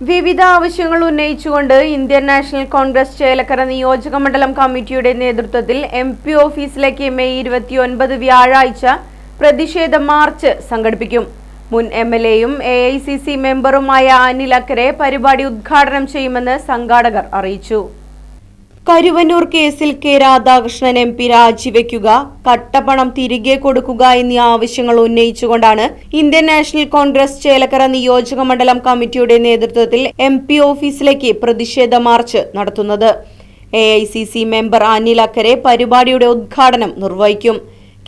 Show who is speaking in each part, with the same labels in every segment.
Speaker 1: വിവിധ ആവശ്യങ്ങൾ ഉന്നയിച്ചുകൊണ്ട് ഇന്ത്യൻ നാഷണൽ കോൺഗ്രസ് ചേലക്കര നിയോജക മണ്ഡലം കമ്മിറ്റിയുടെ നേതൃത്വത്തിൽ എം പി ഓഫീസിലേക്ക് മെയ് ഇരുപത്തിയൊൻപത് വ്യാഴാഴ്ച പ്രതിഷേധ മാർച്ച് സംഘടിപ്പിക്കും. മുൻ എം എൽ എയും എ ഐ സി സി മെമ്പറുമായ അനിൽ അക്കരെ പരിപാടി ഉദ്ഘാടനം ചെയ്യുമെന്ന് സംഘാടകർ അറിയിച്ചു. കരുവന്നൂർ കേസിൽ കെ രാധാകൃഷ്ണൻ എം പി രാജിവെക്കുക കട്ടപ്പണം തിരികെ കൊടുക്കുക എന്നീ ആവശ്യങ്ങൾ ഉന്നയിച്ചുകൊണ്ടാണ് ഇന്ത്യൻ നാഷണൽ കോൺഗ്രസ് ചേലക്കര നിയോജക മണ്ഡലം കമ്മിറ്റിയുടെ നേതൃത്വത്തിൽ എം പി ഓഫീസിലേക്ക് പ്രതിഷേധ മാർച്ച് നടത്തുന്നത്. A I C C member Anil Akkare പരിപാടിയുടെ ഉദ്ഘാടനം നിർവഹിക്കും.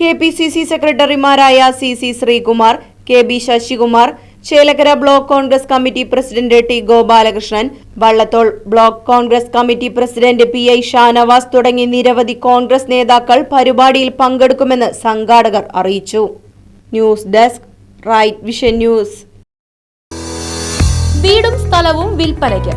Speaker 1: കെ പി സി സി സെക്രട്ടറിമാരായ C C Sreekumar K B Sasikumar Chelakkara block Congress committee president T Gopalakrishnan Vallathol block Congress committee president P I Shanavas തുടങ്ങി നിരവധി Congress നേതാക്കൾ പരിപാടിയിൽ പങ്കെടുക്കുമെന്ന് സംഘാടകർ അറിയിച്ചു. News desk right vision news.
Speaker 2: വീടും സ്ഥലവും വിൽപ്പനയ്ക്ക്.